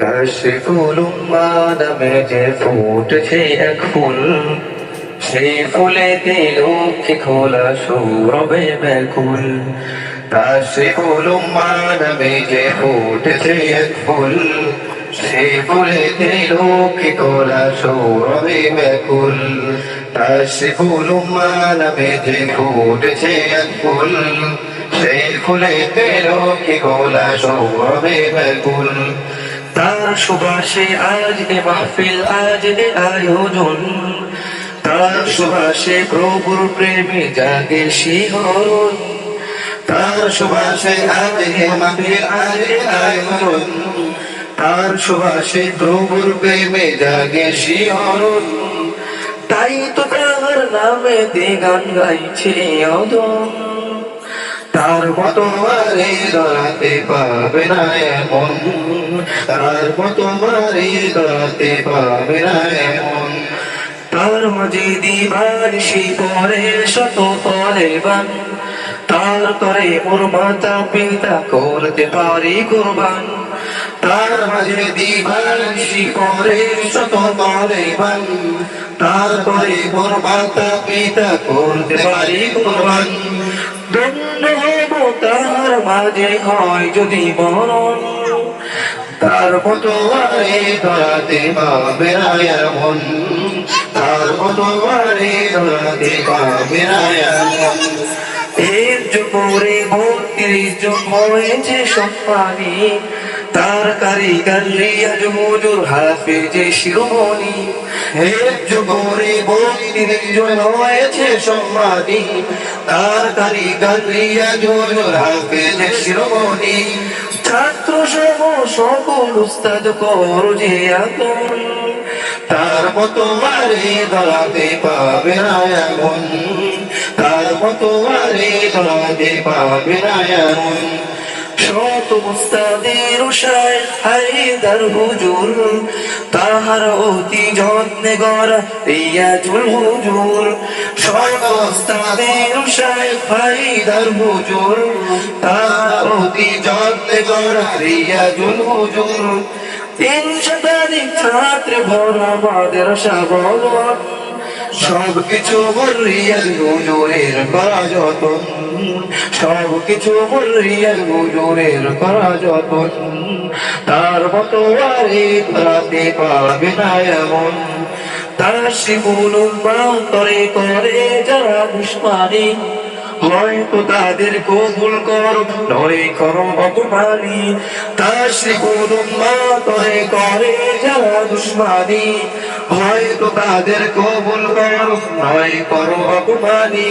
কাশফুল নামে যে ফুটেছে এক ফুল সেই ফুলেতে লক্ষ্মী খোলা সৌরভে ব্যাকুল। কাশফুল নামে যে ফুটেছে এক ফুল সেই ফুলেতে লক্ষ্মী খোলা সৌরভে ব্যাকুল। কাশফুল নামে যে ফুটেছে এক ফুল সেই ফুলেতে লক্ষ্মী খোলা সৌরভে ব্যাকুল। তার সুবাসে আজ এ মাহফিল আজ এ আয়োজন। তার সুবাসে প্রভুর প্রেমে জাগে শিহরণ। তার সুবাসে আজ এ মাহফিল আজ এ আয়োজন। তার সুবাসে প্রভুর প্রেমে জাগে শিহরণ। তাই তো তার নামে তে গান গাইছে অদম। তার মতো মারে দাঁড়াতে পাবে না এমন। তার মতো মারে দাঁড়াতে পাবে না এমন তার মাঝে দিবার সে পরে শত পরে বান। তার করে মোর মাতা পিতা করতে পারি কোরবান। তার মাঝে দিবার সে পরে শত পরে বান। তার করে মোর মাতা পিতা করতে পারি কোরবান। ধন্য হব তার মাঝে হয় যদি মরণ। তার মতো আরে ধরাতে পাবে এমন। তার মতো আরে পাবে এমন। এর জোরে বত্রিশ জন হয়েছে সম্মানী তার কারিগর রিয়াজ মজুর হাফেজে শিরোমণি। এর জোরে বত্রিশ জন হয়েছে সম্মানী তার কারিগর মজুর শিরোমণি। ছাত্র সহ সকল উস্তাদ কর যে আপন। তার মতো মারে ধরাতে পাবে না এমন। তার মতো মারে ধরাতে পাবে না এমন। তাহার অতি যত্নে গড়া রিয়াজুল হুজুর। শত মুস্তাদের উষায় হায়দার হুজুর, তাহার অতি গড়া রিয়াজুল হুজুর তিন শতাধিক ছাত্র ভরা মাদ্রাসা ভবন সব কিছু বলরিয়ার হুজুরের করা যতন সব কিছু বলরিয়ার হুজুরের করা তার মতো ধরাতে পারবে না এমন। তার শিবুল করে করে যারা দুষ্মানি তাদের কবুল কর, নয় করো অপমানি তার শিবুল করে করে যারা দুষ্মানি হয়তো তাদের কবুল কর, নয় করো অপমানি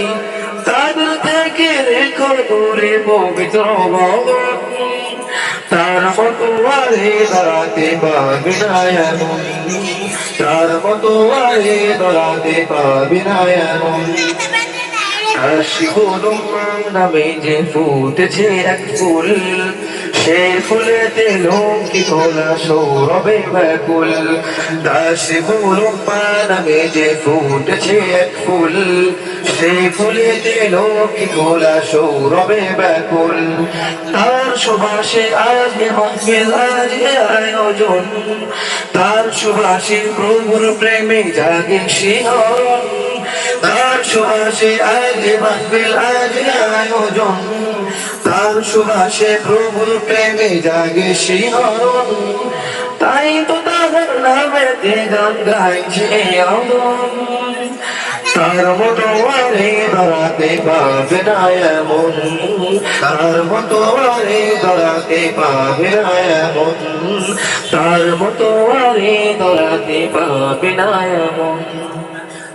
তাদের থেকে রেখো দূরে পবিত্র তার মতো আরে দাঁড়াতে পারবে না তার মতো আরে দাঁড়াতে না আশিকুল নামে যে ফুটেছে এক ফুল, সেই ফুলেতে লঙ্কি খোলা সৌরভে ব্যাকুল। দাসিকুল নামে যে ফুটেছে এক ফুল, সেই ফুলেতে লঙ্কি খোলা সৌরভে ব্যাকুল। তার সুবাসে আজ এ মাহফিল আজ আয়োজন, তার সুবাসে প্রভুর প্রেমে জাগে শিহরণ তার সুবাসে আজ মাহফিল আজ আয়োজন তার সুবাসে প্রভুর প্রেমে জাগে শিহরণ তাই তো তাহার নামে গান গাইছে তার মতো আরে দাঁড়াতে পাবে না এমন। তার মতো আরে দাঁড়াতে পাবে না এমন। তার মতো আরে দাঁড়াতে পাবে না এমন।